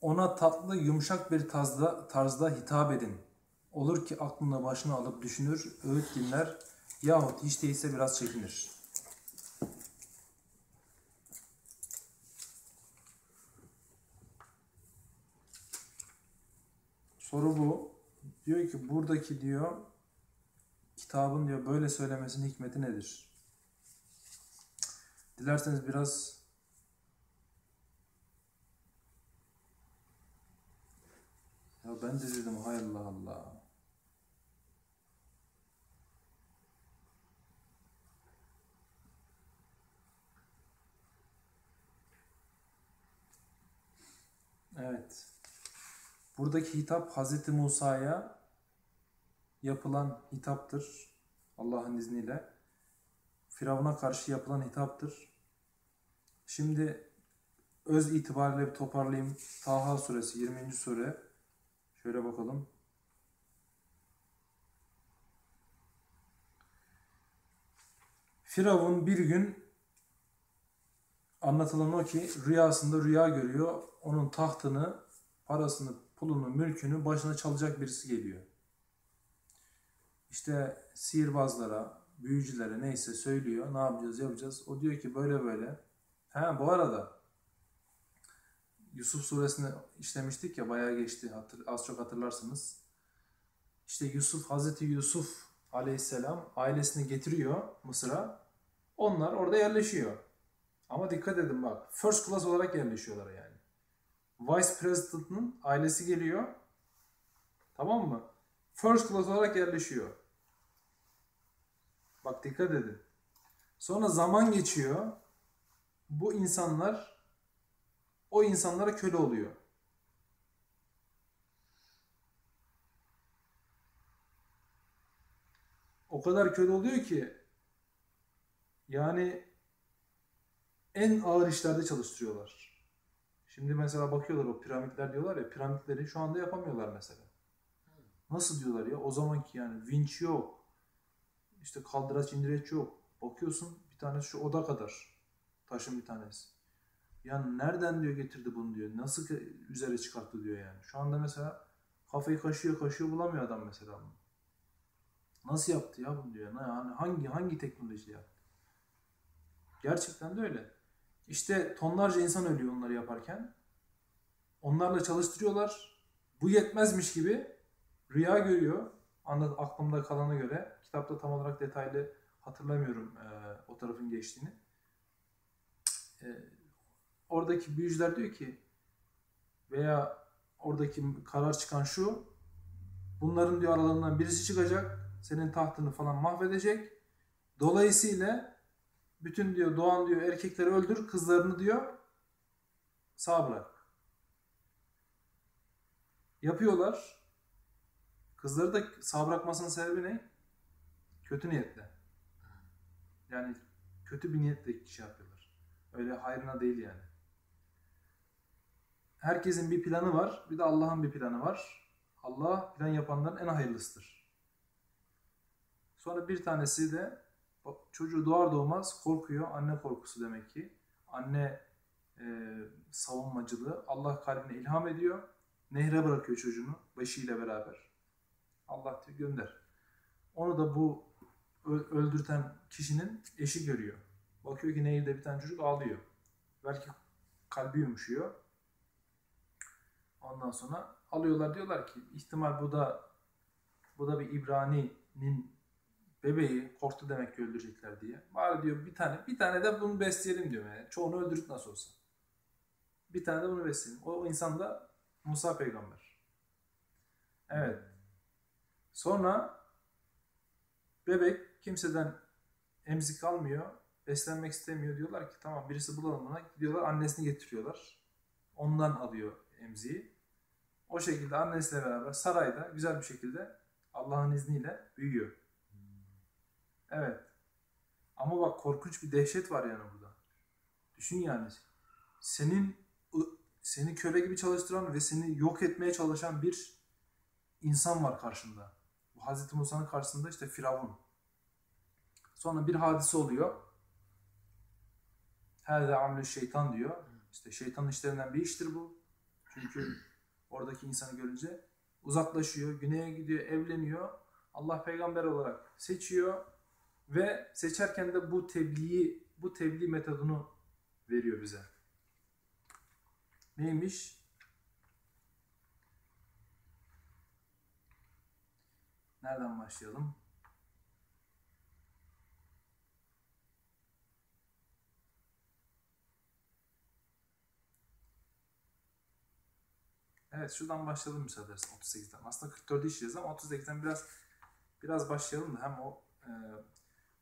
Ona tatlı, yumuşak bir tarzda, tarzda hitap edin. Olur ki aklına başına alıp düşünür, öğüt dinler yahut hiç değilse biraz çekinir. Soru bu. Diyor ki buradaki diyor kitabın diyor böyle söylemesinin hikmeti nedir? Dilerseniz biraz Ya ben de dedim hay Allah Allah. Evet. Buradaki hitap Hazreti Musa'ya yapılan hitaptır. Allah'ın izniyle. Firavun'a karşı yapılan hitaptır. Şimdi öz itibariyle bir toparlayayım. Taha suresi 20. sure. Şöyle bakalım. Firavun bir gün anlatılan o ki rüyasında rüya görüyor. Onun tahtını, parasını, pulunu, mülkünü başına çalacak birisi geliyor. İşte sihirbazlara, büyücülere neyse söylüyor. Ne yapacağız, yapacağız. O diyor ki böyle böyle. Ha bu arada Yusuf suresini işlemiştik ya bayağı geçti hatır, az çok hatırlarsınız. İşte Yusuf, Hazreti Yusuf aleyhisselam ailesini getiriyor Mısır'a. Onlar orada yerleşiyor. Ama dikkat edin bak first class olarak yerleşiyorlar yani. Vice President'ın ailesi geliyor. Tamam mı? First class olarak yerleşiyor. Bak dikkat edin. Sonra zaman geçiyor. Bu insanlar o insanlara köle oluyor. O kadar köle oluyor ki yani en ağır işlerde çalıştırıyorlar. Şimdi mesela bakıyorlar o piramitler diyorlar ya piramitleri şu anda yapamıyorlar mesela. Nasıl diyorlar ya o zamanki yani vinç yok. İşte kaldıraç indireç yok. Bakıyorsun bir tanesi şu oda kadar. Taşın bir tanesi. Ya nereden diyor getirdi bunu diyor. Nasıl üzere çıkarttı diyor yani. Şu anda mesela kafayı kaşıyor kaşıyor bulamıyor adam mesela bunu. Nasıl yaptı ya bunu diyor. Yani hangi hangi teknoloji yaptı? Gerçekten de öyle. İşte tonlarca insan ölüyor onları yaparken. Onlarla çalıştırıyorlar. Bu yetmezmiş gibi rüya görüyor. Anlat aklımda kalana göre. Kitapta tam olarak detaylı hatırlamıyorum e, o tarafın geçtiğini. E, oradaki büyücüler diyor ki veya oradaki karar çıkan şu bunların diyor aralarından birisi çıkacak senin tahtını falan mahvedecek. Dolayısıyla bütün diyor doğan diyor erkekleri öldür kızlarını diyor sağ bırak. Yapıyorlar. Kızları da sağ bırakmasının sebebi ne? Kötü niyetle. Yani kötü bir niyetle şey yapıyorlar. Öyle hayrına değil yani herkesin bir planı var. Bir de Allah'ın bir planı var. Allah plan yapanların en hayırlısıdır. Sonra bir tanesi de çocuğu doğar doğmaz korkuyor. Anne korkusu demek ki. Anne e, savunmacılığı. Allah kalbine ilham ediyor. Nehre bırakıyor çocuğunu başıyla beraber. Allah diyor gönder. Onu da bu öldürten kişinin eşi görüyor. Bakıyor ki nehirde bir tane çocuk ağlıyor. Belki kalbi yumuşuyor. Ondan sonra alıyorlar diyorlar ki ihtimal bu da bu da bir İbrani'nin bebeği korktu demek ki öldürecekler diye. Bari diyor bir tane bir tane de bunu besleyelim diyor yani. Çoğunu öldürdük nasıl olsa. Bir tane de bunu besleyelim. O, insan da Musa peygamber. Evet. Sonra bebek kimseden emzik almıyor, beslenmek istemiyor. Diyorlar ki tamam birisi bulalım buna. Gidiyorlar annesini getiriyorlar. Ondan alıyor emziği. O şekilde annesiyle beraber sarayda güzel bir şekilde Allah'ın izniyle büyüyor. Evet. Ama bak korkunç bir dehşet var yani burada. Düşün yani. Senin seni köle gibi çalıştıran ve seni yok etmeye çalışan bir insan var karşında. Bu Hazreti Musa'nın karşısında işte Firavun. Sonra bir hadise oluyor. Her de amlü şeytan diyor. İşte şeytanın işlerinden bir iştir bu. Çünkü oradaki insanı görünce uzaklaşıyor, güneye gidiyor, evleniyor. Allah peygamber olarak seçiyor ve seçerken de bu tebliği, bu tebliğ metodunu veriyor bize. Neymiş? Nereden başlayalım? Evet şuradan başlayalım müsaade edersen 38'den. Aslında 44'ü işleyeceğiz ama 38'den biraz biraz başlayalım da hem o e,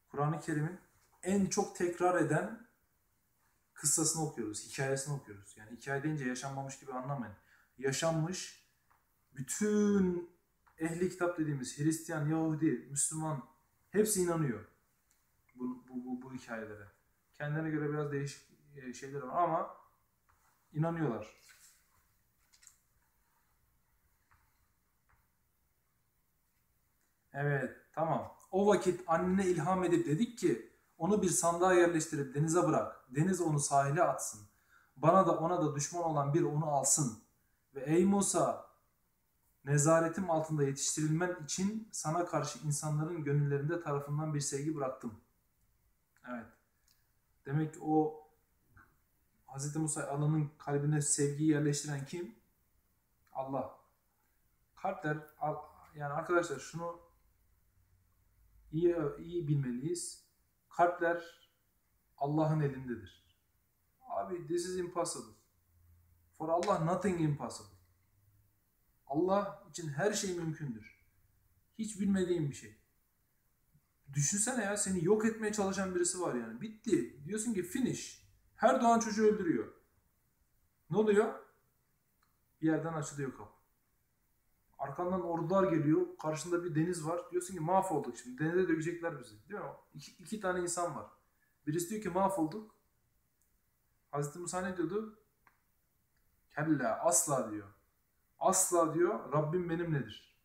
Kur'an-ı Kerim'in en çok tekrar eden kıssasını okuyoruz, hikayesini okuyoruz. Yani hikaye deyince yaşanmamış gibi anlamayın. Yaşanmış bütün ehli kitap dediğimiz Hristiyan, Yahudi, Müslüman hepsi inanıyor bu, bu, bu, bu hikayelere. Kendilerine göre biraz değişik e, şeyler var ama inanıyorlar. Evet, tamam. O vakit annene ilham edip dedik ki onu bir sandığa yerleştirip denize bırak. Deniz onu sahile atsın. Bana da ona da düşman olan bir onu alsın. Ve ey Musa nezaretim altında yetiştirilmen için sana karşı insanların gönüllerinde tarafından bir sevgi bıraktım. Evet. Demek ki o Hz. Musa Allah'ın kalbine sevgiyi yerleştiren kim? Allah. Kalpler yani arkadaşlar şunu iyi iyi bilmeliyiz. Kalpler Allah'ın elindedir. Abi this is impossible. For Allah nothing impossible. Allah için her şey mümkündür. Hiç bilmediğim bir şey. Düşünsene ya seni yok etmeye çalışan birisi var yani. Bitti. Diyorsun ki finish. Her doğan çocuğu öldürüyor. Ne oluyor? Bir yerden açılıyor kapı. Arkandan ordular geliyor. Karşında bir deniz var. Diyorsun ki mahvolduk şimdi. Denize dökecekler bizi. Değil mi? İki, iki tane insan var. Birisi diyor ki mahvolduk. Hazreti Musa ne diyordu? Kella asla diyor. Asla diyor Rabbim benimledir.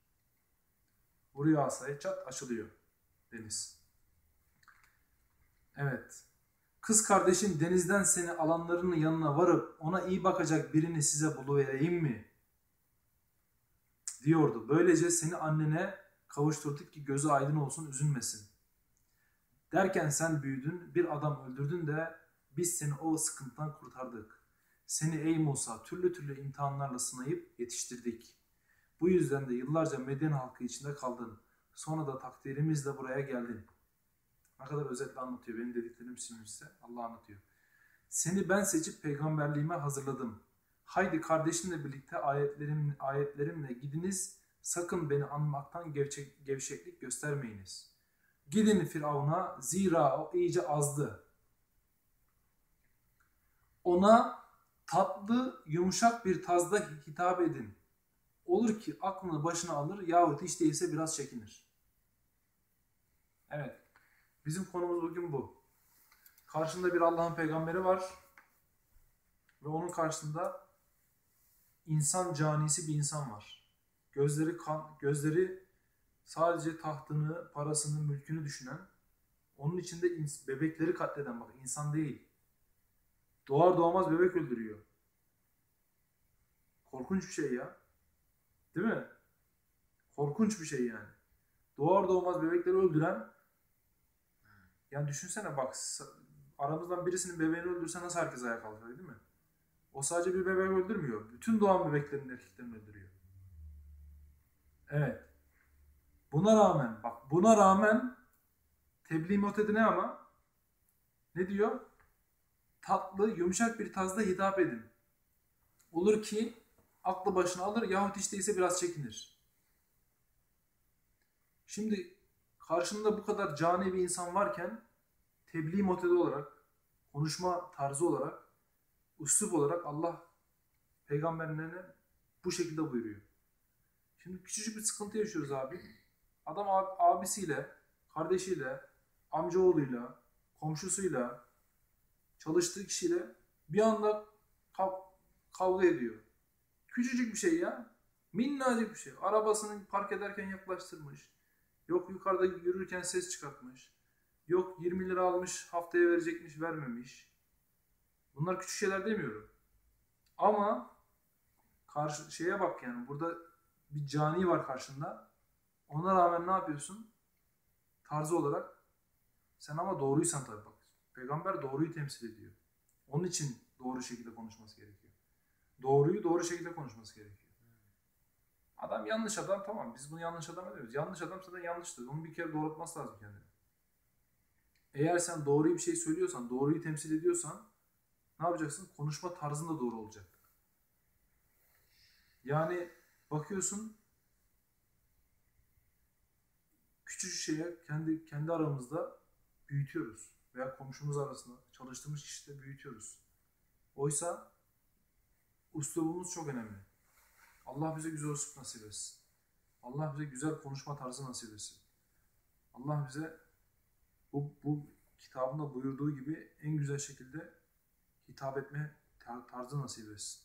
Vuruyor asayı çat açılıyor deniz. Evet. Kız kardeşin denizden seni alanlarının yanına varıp ona iyi bakacak birini size buluvereyim mi? Diyordu. Böylece seni annene kavuşturduk ki gözü aydın olsun üzülmesin. Derken sen büyüdün, bir adam öldürdün de biz seni o sıkıntıdan kurtardık. Seni ey Musa türlü türlü imtihanlarla sınayıp yetiştirdik. Bu yüzden de yıllarca Medyen halkı içinde kaldın. Sonra da takdirimizle buraya geldin. Ne kadar özetle anlatıyor. Benim dediklerim size. Allah anlatıyor. Seni ben seçip peygamberliğime hazırladım. Haydi kardeşinle birlikte ayetlerim, ayetlerimle gidiniz. Sakın beni anmaktan gevşek, gevşeklik göstermeyiniz. Gidin Firavun'a zira o iyice azdı. Ona tatlı, yumuşak bir tazda hitap edin. Olur ki aklını başına alır yahut hiç değilse biraz çekinir. Evet. Bizim konumuz bugün bu. Karşında bir Allah'ın peygamberi var. Ve onun karşısında insan canisi bir insan var. Gözleri kan, gözleri sadece tahtını, parasını, mülkünü düşünen, onun içinde bebekleri katleden bak insan değil. Doğar doğmaz bebek öldürüyor. Korkunç bir şey ya. Değil mi? Korkunç bir şey yani. Doğar doğmaz bebekleri öldüren yani düşünsene bak aramızdan birisinin bebeğini öldürse nasıl herkes ayağa kalkar değil mi? O sadece bir bebek öldürmüyor. Bütün doğan bebeklerin erkeklerini öldürüyor. Evet. Buna rağmen bak buna rağmen tebliğ metodi ne ama? Ne diyor? Tatlı, yumuşak bir tazda hitap edin. Olur ki aklı başına alır yahut işte ise biraz çekinir. Şimdi karşında bu kadar cani bir insan varken tebliğ metodi olarak, konuşma tarzı olarak, üslup olarak Allah peygamberlerine bu şekilde buyuruyor. Şimdi küçücük bir sıkıntı yaşıyoruz abi. Adam ab abisiyle, kardeşiyle, amcaoğluyla, komşusuyla, çalıştığı kişiyle bir anda kav kavga ediyor. Küçücük bir şey ya. Minnacık bir şey. Arabasını park ederken yaklaştırmış. Yok yukarıda yürürken ses çıkartmış. Yok 20 lira almış haftaya verecekmiş vermemiş. Bunlar küçük şeyler demiyorum. Ama karşı şeye bak yani burada bir cani var karşında. Ona rağmen ne yapıyorsun? Tarzı olarak sen ama doğruysan tabii bak. Peygamber doğruyu temsil ediyor. Onun için doğru şekilde konuşması gerekiyor. Doğruyu doğru şekilde konuşması gerekiyor. Adam yanlış adam tamam biz bunu yanlış adam ediyoruz. Yanlış adam zaten yanlıştır. Onu bir kere doğrultması lazım kendini. Eğer sen doğruyu bir şey söylüyorsan, doğruyu temsil ediyorsan ne yapacaksın? Konuşma tarzın da doğru olacak. Yani bakıyorsun küçücük şeye kendi kendi aramızda büyütüyoruz veya komşumuz arasında çalıştığımız kişide büyütüyoruz. Oysa uslubumuz çok önemli. Allah bize güzel uslub nasip etsin. Allah bize güzel konuşma tarzı nasip etsin. Allah bize bu, bu kitabında buyurduğu gibi en güzel şekilde hitap etme tarzı nasip etsin.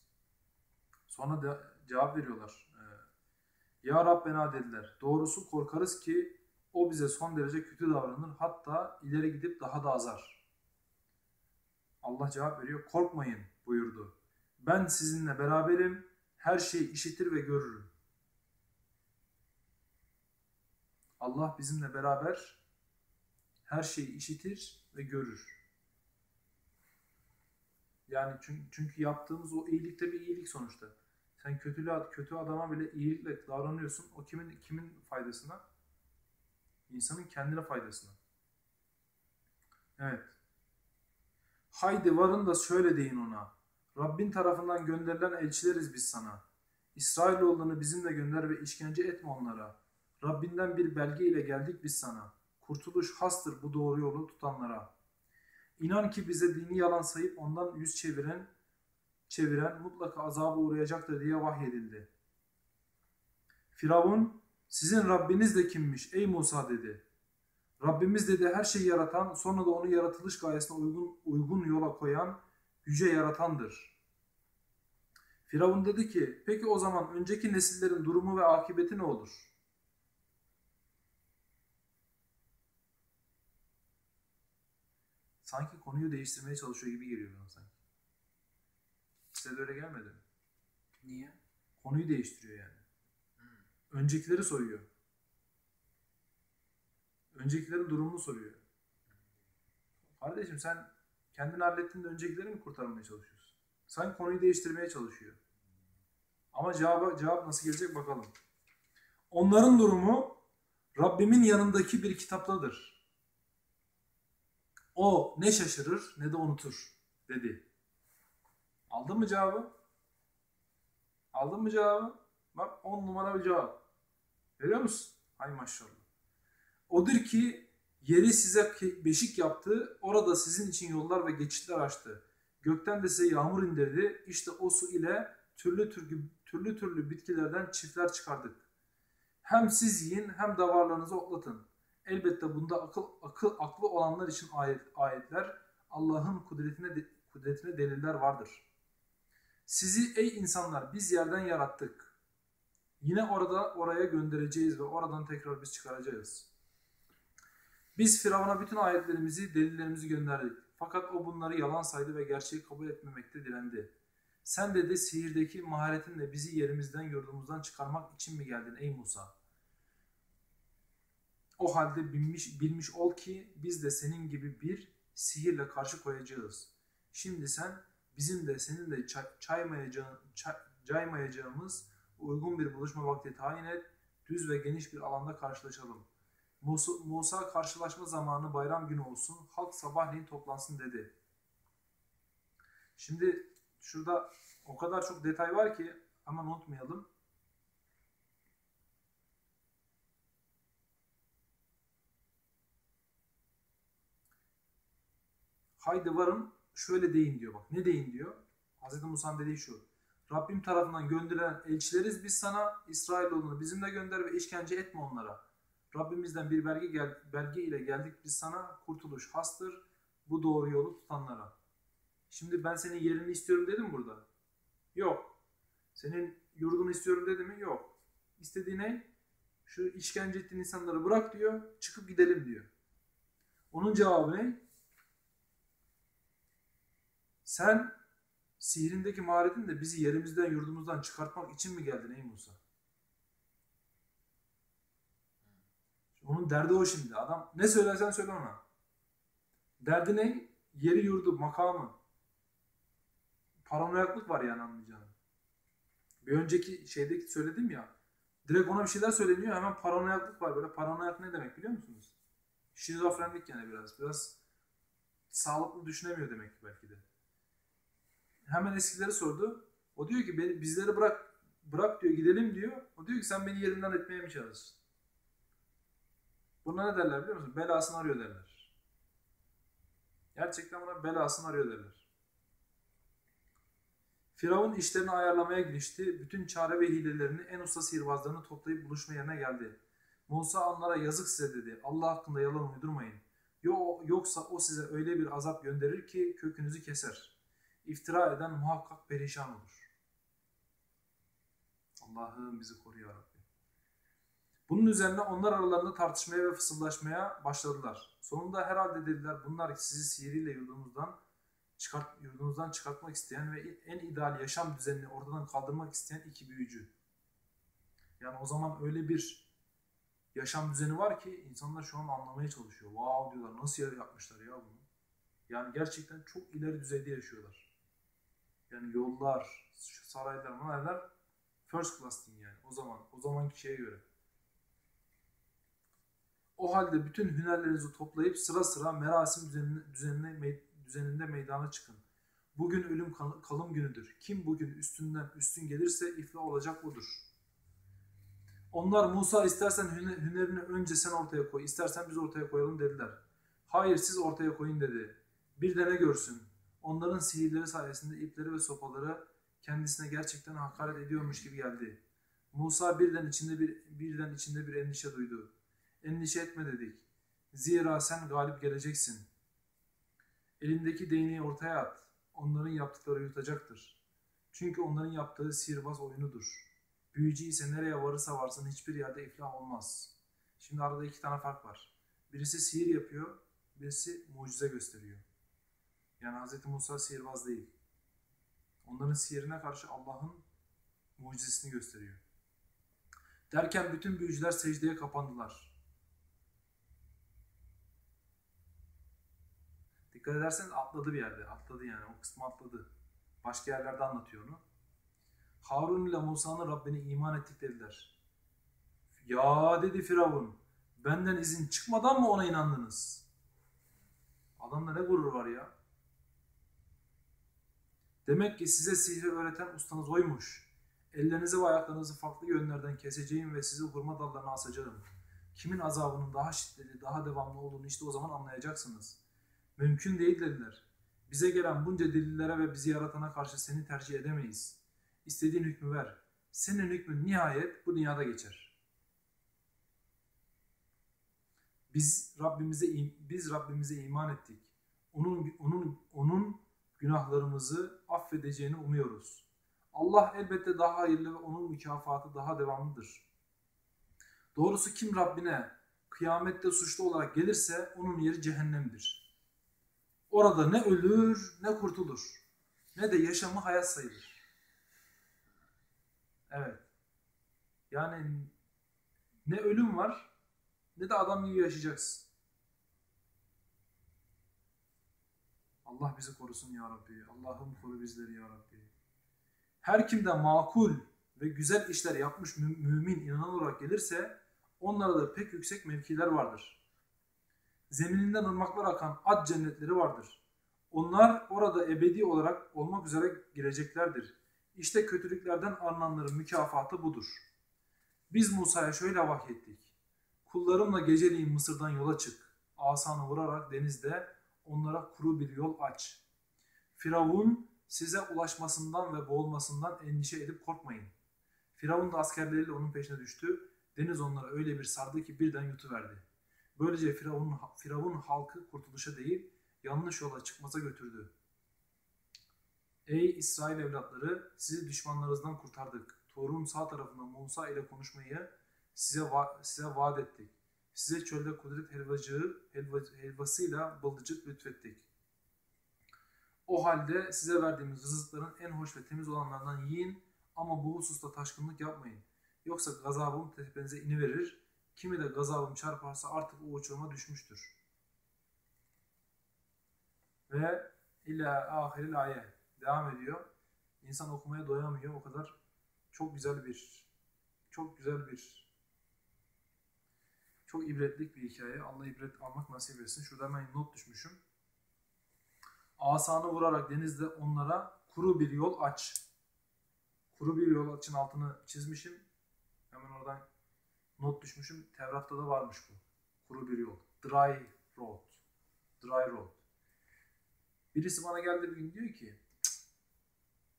Sonra da cevap veriyorlar. Ee, ya Rabbena dediler. Doğrusu korkarız ki o bize son derece kötü davranır. Hatta ileri gidip daha da azar. Allah cevap veriyor. Korkmayın buyurdu. Ben sizinle beraberim. Her şeyi işitir ve görürüm. Allah bizimle beraber her şeyi işitir ve görür. Yani çünkü, çünkü yaptığımız o iyilik de bir iyilik sonuçta. Sen kötülü kötü adama bile iyilikle davranıyorsun. O kimin kimin faydasına? İnsanın kendine faydasına. Evet. Haydi varın da şöyle deyin ona. Rabbin tarafından gönderilen elçileriz biz sana. İsrailoğullarını bizimle gönder ve işkence etme onlara. Rabbinden bir belge ile geldik biz sana. Kurtuluş hastır bu doğru yolu tutanlara. İnan ki bize dini yalan sayıp ondan yüz çeviren çeviren mutlaka azaba uğrayacaktır diye vahyedildi. Firavun sizin Rabbiniz de kimmiş ey Musa dedi. Rabbimiz dedi her şeyi yaratan sonra da onu yaratılış gayesine uygun, uygun yola koyan yüce yaratandır. Firavun dedi ki peki o zaman önceki nesillerin durumu ve akıbeti ne olur? Sanki konuyu değiştirmeye çalışıyor gibi geliyor bana sanki. Size de öyle gelmedi mi? Niye? Konuyu değiştiriyor yani. Öncekileri soruyor. Öncekilerin durumunu soruyor. Kardeşim sen kendini hallettin de öncekileri mi kurtarmaya çalışıyorsun? Sen konuyu değiştirmeye çalışıyor. Ama cevap, cevap nasıl gelecek bakalım. Onların durumu Rabbimin yanındaki bir kitaptadır. O ne şaşırır ne de unutur dedi. Aldın mı cevabı? Aldın mı cevabı? Bak on numara bir cevap. Görüyor musun? Hay maşallah. Odur ki yeri size beşik yaptı, orada sizin için yollar ve geçitler açtı. Gökten de size yağmur indirdi. İşte o su ile türlü türlü, türlü türlü bitkilerden çiftler çıkardık. Hem siz yiyin hem davarlarınızı otlatın. Elbette bunda akıl, akıl aklı olanlar için ayet, ayetler, Allah'ın kudretine kudretine deliller vardır. Sizi ey insanlar biz yerden yarattık. Yine orada oraya göndereceğiz ve oradan tekrar biz çıkaracağız. Biz Firavun'a bütün ayetlerimizi, delillerimizi gönderdik. Fakat o bunları yalan saydı ve gerçeği kabul etmemekte direndi. Sen dedi sihirdeki maharetinle bizi yerimizden yurdumuzdan çıkarmak için mi geldin ey Musa? O halde bilmiş, bilmiş ol ki biz de senin gibi bir sihirle karşı koyacağız. Şimdi sen bizim de senin de çay, caymayacağımız uygun bir buluşma vakti tayin et, düz ve geniş bir alanda karşılaşalım. Musa, karşılaşma zamanı bayram günü olsun, halk sabahleyin toplansın dedi. Şimdi şurada o kadar çok detay var ki ama unutmayalım. Haydi varın şöyle deyin diyor bak. Ne deyin diyor? Hz. Musa'nın dediği şu. Rabbim tarafından gönderilen elçileriz biz sana İsrailoğlunu bizimle gönder ve işkence etme onlara. Rabbimizden bir belge, gel, belge ile geldik biz sana kurtuluş hastır bu doğru yolu tutanlara. Şimdi ben senin yerini istiyorum dedim burada. Yok. Senin yurdunu istiyorum dedi mi? Yok. İstediği ne? Şu işkence ettiğin insanları bırak diyor. Çıkıp gidelim diyor. Onun cevabı ne? Sen sihrindeki maharetin de bizi yerimizden yurdumuzdan çıkartmak için mi geldin ey Musa? Onun derdi o şimdi. Adam ne söylersen söyle ona. Derdi ne? Yeri yurdu, makamı. Paranoyaklık var yani anlayacağın. Bir önceki şeydeki söyledim ya. Direkt ona bir şeyler söyleniyor hemen paranoyaklık var. Böyle paranoyak ne demek biliyor musunuz? Şizofrenlik yani biraz. Biraz sağlıklı düşünemiyor demek ki belki de. Hemen eskileri sordu. O diyor ki bizleri bırak bırak diyor gidelim diyor. O diyor ki sen beni yerinden etmeye mi çalışsın? Buna ne derler biliyor musun? Belasını arıyor derler. Gerçekten buna belasını arıyor derler. Firavun işlerini ayarlamaya girişti. Bütün çare ve hilelerini en usta sihirbazlarını toplayıp buluşma yerine geldi. Musa onlara yazık size dedi. Allah hakkında yalan uydurmayın. Yoksa o size öyle bir azap gönderir ki kökünüzü keser. İftira eden muhakkak perişan olur. Allah'ım bizi koru ya Rabbi. Bunun üzerine onlar aralarında tartışmaya ve fısıldaşmaya başladılar. Sonunda herhalde dediler bunlar sizi sihiriyle yurdumuzdan çıkart, yurdumuzdan çıkartmak isteyen ve en ideal yaşam düzenini ortadan kaldırmak isteyen iki büyücü. Yani o zaman öyle bir yaşam düzeni var ki insanlar şu an anlamaya çalışıyor. Wow diyorlar nasıl yapmışlar ya bunu. Yani gerçekten çok ileri düzeyde yaşıyorlar. Yani yollar, saraylar, manaylar first class diyeyim yani o zaman. O zamanki şeye göre. O halde bütün hünerlerinizi toplayıp sıra sıra merasim düzenine, düzenine, düzeninde meydana çıkın. Bugün ölüm kalım günüdür. Kim bugün üstünden üstün gelirse iflah olacak budur. Onlar Musa istersen hünerini önce sen ortaya koy, istersen biz ortaya koyalım dediler. Hayır siz ortaya koyun dedi. Bir de ne görsün. Onların sihirleri sayesinde ipleri ve sopaları kendisine gerçekten hakaret ediyormuş gibi geldi. Musa birden içinde bir birden içinde bir endişe duydu. Endişe etme dedik. Zira sen galip geleceksin. Elindeki değneği ortaya at. Onların yaptıkları yutacaktır. Çünkü onların yaptığı sihirbaz oyunudur. Büyücü ise nereye varırsa varsın hiçbir yerde iflah olmaz. Şimdi arada iki tane fark var. Birisi sihir yapıyor, birisi mucize gösteriyor. Yani Hz. Musa sihirbaz değil. Onların sihirine karşı Allah'ın mucizesini gösteriyor. Derken bütün büyücüler secdeye kapandılar. Dikkat ederseniz atladı bir yerde. Atladı yani. O kısmı atladı. Başka yerlerde anlatıyor onu. Harun ile Musa'nın Rabbine iman ettik dediler. Ya dedi Firavun. Benden izin çıkmadan mı ona inandınız? Adamda ne gurur var ya. Demek ki size sihri öğreten ustanız oymuş. Ellerinizi ve ayaklarınızı farklı yönlerden keseceğim ve sizi hurma dallarına asacağım. Kimin azabının daha şiddetli, daha devamlı olduğunu işte o zaman anlayacaksınız. Mümkün değil dediler. Bize gelen bunca delillere ve bizi yaratana karşı seni tercih edemeyiz. İstediğin hükmü ver. Senin hükmün nihayet bu dünyada geçer. Biz Rabbimize biz Rabbimize iman ettik. Onun onun onun günahlarımızı affedeceğini umuyoruz. Allah elbette daha hayırlı ve onun mükafatı daha devamlıdır. Doğrusu kim Rabbine kıyamette suçlu olarak gelirse onun yeri cehennemdir. Orada ne ölür ne kurtulur. Ne de yaşamı hayat sayılır. Evet. Yani ne ölüm var ne de adam gibi yaşayacaksın. Allah bizi korusun ya Rabbi. Allah'ım koru bizleri ya Rabbi. Her kimde makul ve güzel işler yapmış mümin inanan olarak gelirse onlara da pek yüksek mevkiler vardır. Zemininden ırmaklar akan ad cennetleri vardır. Onlar orada ebedi olarak olmak üzere gireceklerdir. İşte kötülüklerden arınanların mükafatı budur. Biz Musa'ya şöyle vahyettik. Kullarımla geceliğin Mısır'dan yola çık. Asanı vurarak denizde onlara kuru bir yol aç. Firavun size ulaşmasından ve boğulmasından endişe edip korkmayın. Firavun da askerleriyle onun peşine düştü. Deniz onları öyle bir sardı ki birden yutuverdi. Böylece Firavun, Firavun halkı kurtuluşa değil, yanlış yola çıkmaza götürdü. Ey İsrail evlatları, sizi düşmanlarınızdan kurtardık. Torun sağ tarafında Musa ile konuşmayı size, va size vaat ettik. Size çölde kudret helvacığı, helva, helvasıyla bıldırcık lütfettik. O halde size verdiğimiz rızıkların en hoş ve temiz olanlardan yiyin ama bu hususta taşkınlık yapmayın. Yoksa gazabım tepenize iniverir. Kimi de gazabım çarparsa artık o uçuruma düşmüştür. Ve illa ahiril ayet devam ediyor. İnsan okumaya doyamıyor. O kadar çok güzel bir çok güzel bir çok ibretlik bir hikaye. Allah ibret almak nasip etsin. Şurada hemen not düşmüşüm. Asanı vurarak denizde onlara kuru bir yol aç. Kuru bir yol açın altını çizmişim. Hemen oradan not düşmüşüm. Tevrat'ta da varmış bu. Kuru bir yol. Dry road. Dry road. Birisi bana geldi bir gün diyor ki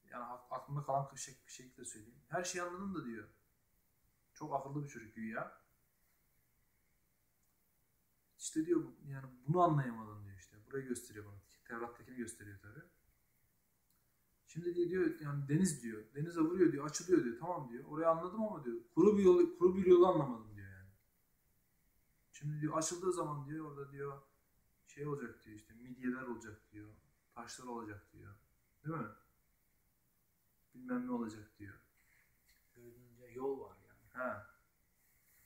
yani aklımda kalan bir şekilde söyleyeyim. Her şeyi anladım da diyor. Çok akıllı bir çocuk güya. İşte diyor yani bunu anlayamadım diyor işte. Burayı gösteriyor bana. Tevrat'takini gösteriyor tabi. Şimdi diyor, diyor yani deniz diyor. Denize vuruyor diyor. Açılıyor diyor. Tamam diyor. Orayı anladım ama diyor. Kuru bir yol, kuru bir yolu anlamadım diyor yani. Şimdi diyor açıldığı zaman diyor orada diyor şey olacak diyor işte midyeler olacak diyor. Taşlar olacak diyor. Değil mi? Bilmem ne olacak diyor. Görününce yol var yani. Ha.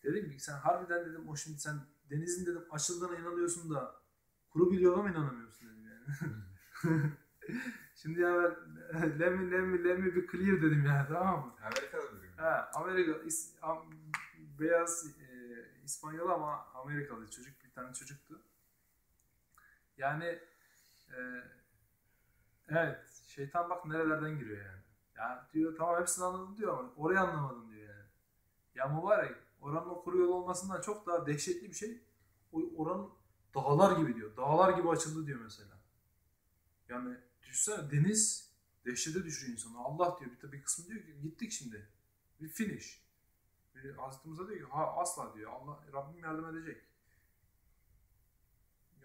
Dedim ki sen harbiden dedim o şimdi sen denizin dedim açıldığına inanıyorsun da kuru bir yola mı inanamıyorsun dedim yani. şimdi ya ben let me, let me, let me be clear dedim yani tamam mı? Amerika'da mı? Ha, Amerika, is, am, beyaz e, İspanyol ama Amerikalı çocuk bir tane çocuktu. Yani e, evet şeytan bak nerelerden giriyor yani. Ya diyor tamam hepsini anladım diyor ama orayı anlamadım diyor yani. Ya mübarek oranın o kuru yol olmasından çok daha dehşetli bir şey. Oranın dağlar gibi diyor. Dağlar gibi açıldı diyor mesela. Yani düşünsene deniz dehşete düşürüyor insanı. Allah diyor bir, bir kısmı diyor ki gittik şimdi. Bir finish. Bir Hazreti diyor ki ha asla diyor. Allah Rabbim yardım edecek.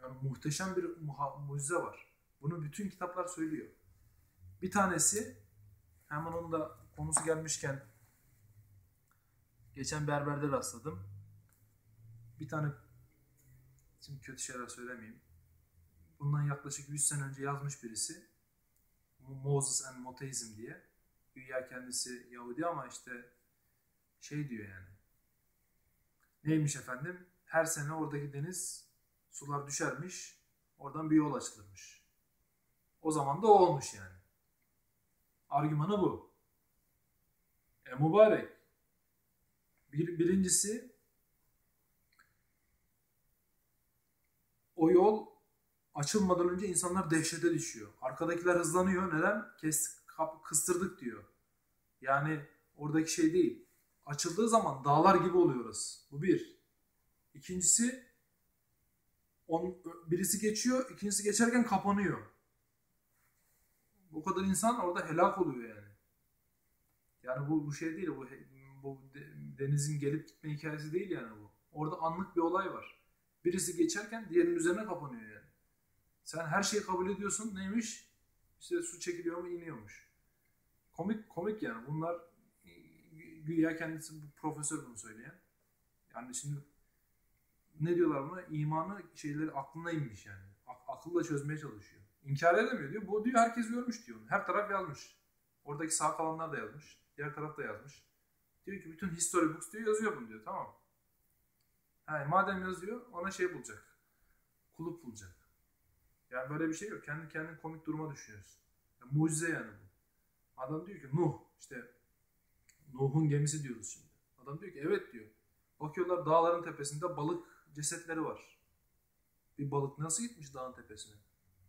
Yani muhteşem bir mucize var. Bunu bütün kitaplar söylüyor. Bir tanesi hemen onun da konusu gelmişken geçen berberde rastladım. Bir tane şimdi kötü şeyler söylemeyeyim. Bundan yaklaşık 100 sene önce yazmış birisi. Moses and Motheism diye. Güya kendisi Yahudi ama işte şey diyor yani. Neymiş efendim? Her sene oradaki deniz sular düşermiş. Oradan bir yol açılırmış. O zaman da o olmuş yani. Argümanı bu. E mübarek. Bir, birincisi o yol açılmadan önce insanlar dehşete düşüyor. Arkadakiler hızlanıyor. Neden? Kes, kıstırdık diyor. Yani oradaki şey değil. Açıldığı zaman dağlar gibi oluyor orası. Bu bir. İkincisi on, birisi geçiyor, ikincisi geçerken kapanıyor. Bu kadar insan orada helak oluyor yani. Yani bu, bu şey değil, bu, bu denizin gelip gitme hikayesi değil yani bu. Orada anlık bir olay var. Birisi geçerken diğerinin üzerine kapanıyor yani. Sen her şeyi kabul ediyorsun. Neymiş? İşte su çekiliyor mu iniyormuş. Komik komik yani. Bunlar güya kendisi bu profesör bunu söyleyen. Yani şimdi ne diyorlar buna? İmanı şeyleri aklına inmiş yani. Ak- akılla çözmeye çalışıyor. İnkar edemiyor diyor. Bu diyor herkes görmüş diyor. Her taraf yazmış. Oradaki sağ kalanlar da yazmış. Diğer taraf da yazmış. Diyor ki bütün history books diyor yazıyor bunu diyor. Tamam. Ha, madem yazıyor ona şey bulacak. Kulüp bulacak. Yani böyle bir şey yok. Kendi kendin komik duruma düşüyorsun. Yani mucize yani bu. Adam diyor ki Nuh işte Nuh'un gemisi diyoruz şimdi. Adam diyor ki evet diyor. Bakıyorlar dağların tepesinde balık cesetleri var. Bir balık nasıl gitmiş dağın tepesine?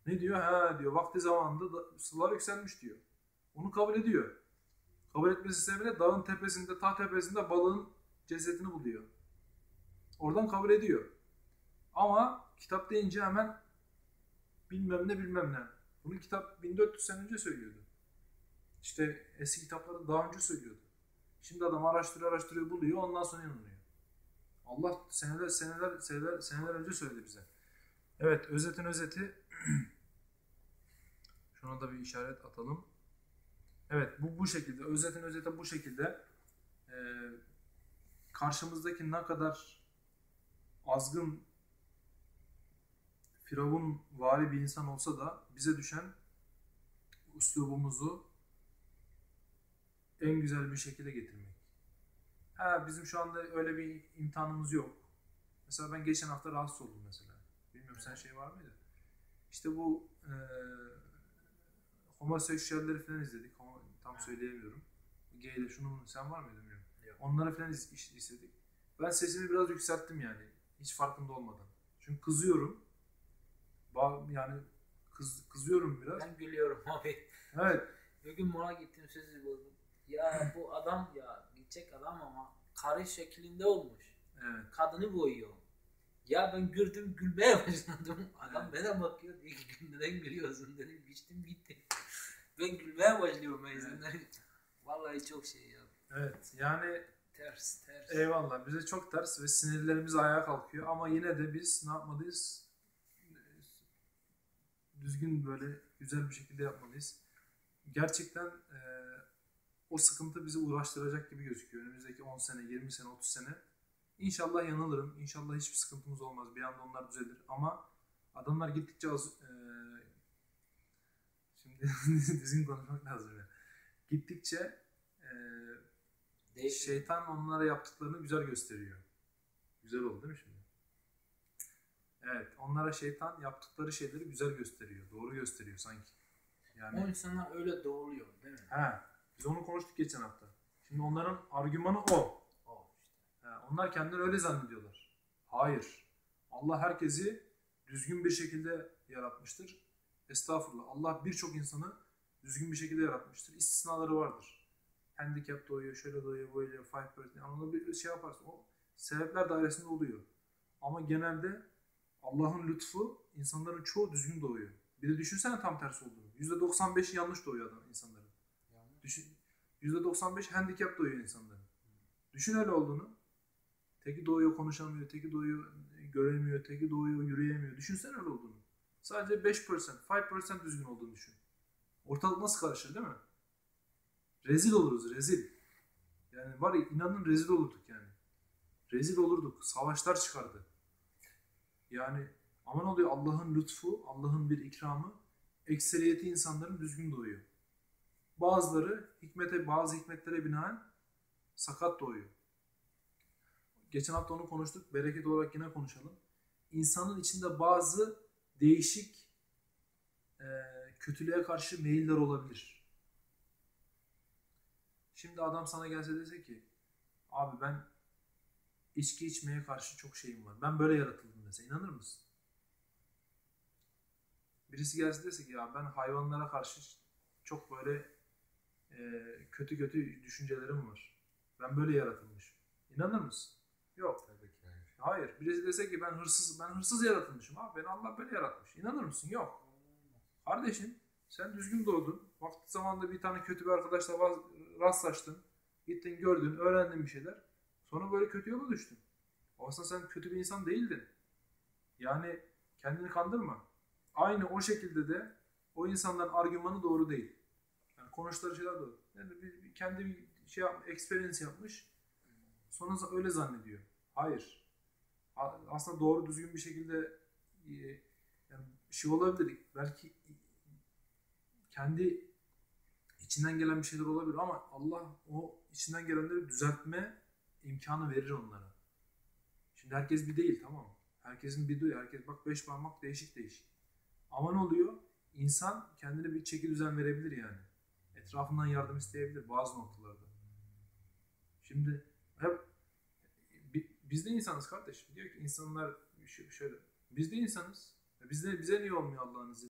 Ne diyor? Ha diyor vakti zamanında da, sular yükselmiş diyor. Onu kabul ediyor. Kabul etmesi sebebiyle dağın tepesinde, ta tepesinde balığın cesetini buluyor. Oradan kabul ediyor. Ama kitap deyince hemen bilmem ne bilmem ne. Bunu kitap 1400 sene önce söylüyordu. İşte eski kitapları daha önce söylüyordu. Şimdi adam araştırıyor araştırıyor buluyor ondan sonra inanıyor. Allah seneler seneler seneler seneler önce söyledi bize. Evet özetin özeti şuna da bir işaret atalım. Evet bu bu şekilde özetin özeti bu şekilde ee, karşımızdaki ne kadar azgın Firavun vari bir insan olsa da bize düşen uslubumuzu en güzel bir şekilde getirmek. Ha bizim şu anda öyle bir imtihanımız yok. Mesela ben geçen hafta rahatsız oldum mesela. Bilmiyorum sen şey var mıydı? İşte bu e, homoseksüelleri falan izledik. Tam söyleyemiyorum. Gay'de şunu bunu sen var mıydın bilmiyorum. Yok. Onları falan iz, iş- izledik. Ben sesimi biraz yükselttim yani. Hiç farkında olmadan. Çünkü kızıyorum. Ba- yani kız, kızıyorum biraz. Ben gülüyorum abi. Evet. Bir gün mola gittim sözü buldum. Ya bu adam ya gidecek adam ama karı şeklinde olmuş. Evet. Kadını boyuyor. Ya ben güldüm gülmeye başladım. Adam bana bakıyor diyor ki neden gülüyorsun dedim. Geçtim gitti. Ben gülmeye başlıyorum meyzinden. Vallahi çok şey ya. Evet. Yani Ters ters. eyvallah bize çok ters ve sinirlerimiz ayağa kalkıyor ama yine de biz ne yapmalıyız? Düzgün böyle güzel bir şekilde yapmalıyız. Gerçekten eee, o sıkıntı bizi uğraştıracak gibi gözüküyor. Önümüzdeki 10 sene, 20 sene, 30 sene. İnşallah yanılırım. İnşallah hiçbir sıkıntımız olmaz. Bir anda onlar düzelir. Ama adamlar gittikçe az... şimdi düzgün konuşmak lazım ya. Gittikçe Değişik. şeytan onlara yaptıklarını güzel gösteriyor. Güzel oldu değil mi şimdi? Evet. Onlara şeytan yaptıkları şeyleri güzel gösteriyor. Doğru gösteriyor sanki. O Yani insanlar öyle doğuluyor değil mi? he, biz onu konuştuk geçen hafta. Şimdi onların argümanı o. O işte. He, onlar kendileri öyle zannediyorlar. Hayır. Allah herkesi düzgün bir şekilde yaratmıştır. Estağfurullah. Allah birçok insanı düzgün bir şekilde yaratmıştır. İstisnaları vardır. Handicap doğuyor, şöyle doğuyor, böyle 5% anlamda bir şey yaparsın. O sebepler dairesinde oluyor. Ama genelde Allah'ın lütfu insanların çoğu düzgün doğuyor. Bir de düşünsene tam tersi olduğunu. %95'i yanlış doğuyor adam insanların. Yanlış. Düşün, %95 handicap doğuyor insanların. Düşün öyle olduğunu. Teki doğuyor konuşamıyor, teki doğuyor göremiyor, teki doğuyor yürüyemiyor. Düşünsene öyle olduğunu. Sadece 5%, 5% düzgün olduğunu düşün. Ortalık nasıl karışır değil mi? Rezil oluruz, rezil. Yani var ya inanın rezil olurduk yani. Rezil olurduk. Savaşlar çıkardı. Yani ama ne oluyor? Allah'ın lütfu, Allah'ın bir ikramı ekseriyeti insanların düzgün doğuyor. Bazıları hikmete, bazı hikmetlere binaen sakat doğuyor. Geçen hafta onu konuştuk. Bereket olarak yine konuşalım. İnsanın içinde bazı değişik e, kötülüğe karşı meyiller olabilir. Şimdi adam sana gelse dese ki abi ben içki içmeye karşı çok şeyim var. Ben böyle yaratıldım dese inanır mısın? Birisi gelse dese ki ya ben hayvanlara karşı çok böyle e, kötü kötü düşüncelerim var. Ben böyle yaratılmışım. İnanır mısın? Yok. Hayır. Birisi dese ki ben hırsız ben hırsız yaratılmışım. Abi beni Allah böyle yaratmış. İnanır mısın? Yok. Kardeşim sen düzgün doğdun. Vakti zamanında bir tane kötü bir arkadaşla rastlaştın. Gittin gördün, öğrendin bir şeyler. Sonra böyle kötü yola düştün. Aslında sen kötü bir insan değildin. Yani kendini kandırma. Aynı o şekilde de o insanların argümanı doğru değil. Yani konuştukları şeyler doğru. Yani bir, bir- kendi bir şey yap, experience yapmış. Sonra öyle zannediyor. Hayır. Aslında doğru düzgün bir şekilde e, yani şey olabilir. Belki kendi içinden gelen bir şeyler olabilir ama Allah o içinden gelenleri düzeltme imkanı verir onlara. Şimdi herkes bir değil tamam mı? Herkesin bir duyu. Herkes bak beş parmak değişik değişik. Ama ne oluyor? İnsan kendine bir çeki düzen verebilir yani. Etrafından yardım isteyebilir bazı noktalarda. Şimdi hep biz de insanız kardeşim. Diyor ki insanlar şöyle. Biz de insanız. Bizde bize niye olmuyor Allah'ın izniyle?